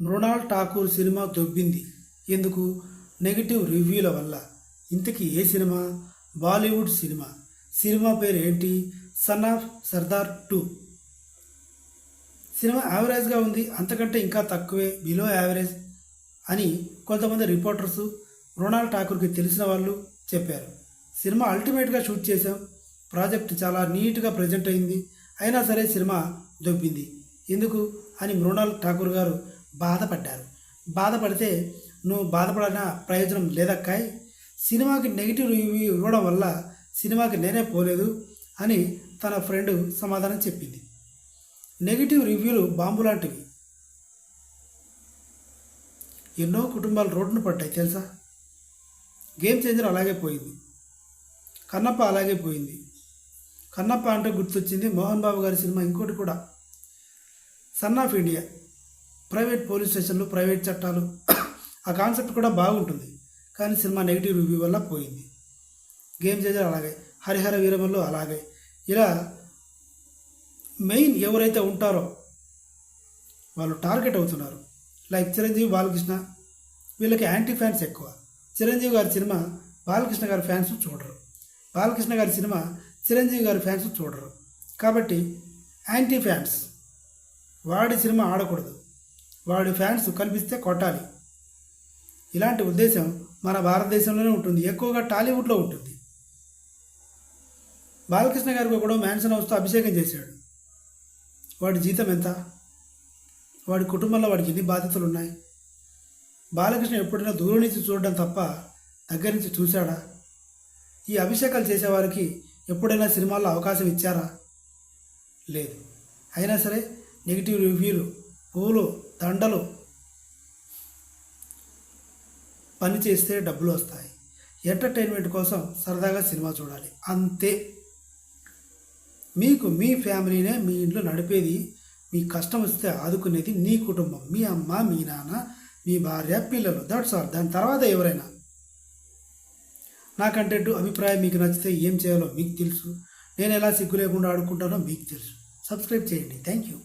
Mrunal Thakur cinema దొబ్బింది. ఎందుకు? Negative రివ్యూల వల్ల. ఇంతకీ ఏ సినిమా? బాలీవుడ్ సినిమా. సినిమా పేరు ఏంటి son of Sardaar two. Cinema యావరేజ్గా ఉంది. అంతకంటే ఇంకా తక్కువే బిలో యావరేజ్ అని కొంతమంది రిపోర్టర్స్ మృణాల్ ఠాకూర్కి తెలిసిన వాళ్ళు చెప్పారు. సినిమా అల్టిమేట్గా షూట్ చేశాం. ప్రాజెక్ట్ చాలా నీట్గా ప్రజెంట్ అయింది. అయినా సరే సినిమా దొబ్బింది. ఎందుకు? అని మృణాల్ ఠాకూర్ గారు బాధపడ్డారు. బాధపడితే నువ్వు బాధపడిన ప్రయోజనం లేదక్కాయ్ సినిమాకి నెగిటివ్ రివ్యూ ఇవ్వడం వల్ల సినిమాకి నేనే పోలేదు అని తన ఫ్రెండ్ సమాధానం చెప్పింది. నెగిటివ్ రివ్యూలు బాంబు లాంటివి. ఎన్నో కుటుంబాలు రోడ్డును పడ్డాయి తెలుసా? గేమ్ చేంజర్ అలాగే పోయింది. కన్నప్ప అలాగే పోయింది. కన్నప్ప అంటే గుర్తొచ్చింది మోహన్ బాబు గారి సినిమా ఇంకోటి కూడా. Son of India. Private police స్టేషన్లు ప్రైవేట్ చట్టాలు. ఆ కాన్సెప్ట్ కూడా బాగుంటుంది. కానీ సినిమా నెగిటివ్ రివ్యూ వల్ల పోయింది. గేమ్ చేజర్ అలాగే హరిహర వీరమల్లు అలాగే. ఇలా మెయిన్ ఎవరైతే ఉంటారో వాళ్ళు టార్గెట్ అవుతున్నారు. లైక్ చిరంజీవి బాలకృష్ణ వీళ్ళకి యాంటీ ఫ్యాన్స్ ఎక్కువ. చిరంజీవి గారి సినిమా బాలకృష్ణ గారి ఫ్యాన్స్ చూడరు. బాలకృష్ణ గారి సినిమా చిరంజీవి గారి ఫ్యాన్స్ చూడరు. కాబట్టి యాంటీ ఫ్యాన్స్ వాడి సినిమా ఆడకూడదు. వాడి ఫ్యాన్స్ కనిపిస్తే కొట్టాలి. ఇలాంటి ఉద్దేశం మన భారతదేశంలోనే ఉంటుంది. ఎక్కువగా టాలీవుడ్లో ఉంటుంది. బాలకృష్ణ గారికి కూడా మ్యాన్షన్ హౌస్తో అభిషేకం చేశాడు. వాడి జీతం ఎంత? వాడి కుటుంబంలో వాడికి ఎన్ని బాధ్యతలు ఉన్నాయి? బాలకృష్ణ ఎప్పుడైనా దూరం నుంచి చూడడం తప్ప దగ్గర నుంచి చూశాడా? ఈ అభిషేకాలు చేసేవారికి ఎప్పుడైనా సినిమాల్లో అవకాశం ఇచ్చారా? లేదు. అయినా సరే నెగిటివ్ రివ్యూలు పూలు దండలు పని చేస్తే డబ్బులు వస్తాయి. ఎంటర్టైన్మెంట్ కోసం సరదాగా సినిమా చూడాలి. అంతే. మీకు మీ ఫ్యామిలీనే మీ ఇంట్లో నడిపేది మీ కష్టం వస్తే ఆదుకునేది నీ కుటుంబం. మీ అమ్మ మీ నాన్న మీ భార్య పిల్లలు. దట్స్ ఆల్ దాని తర్వాత ఎవరైనా. నా అభిప్రాయం మీకు నచ్చితే ఏం చేయాలో మీకు తెలుసు. నేను ఎలా సిగ్గు లేకుండా ఆడుకుంటానో మీకు తెలుసు. సబ్స్క్రైబ్ చేయండి. Thank you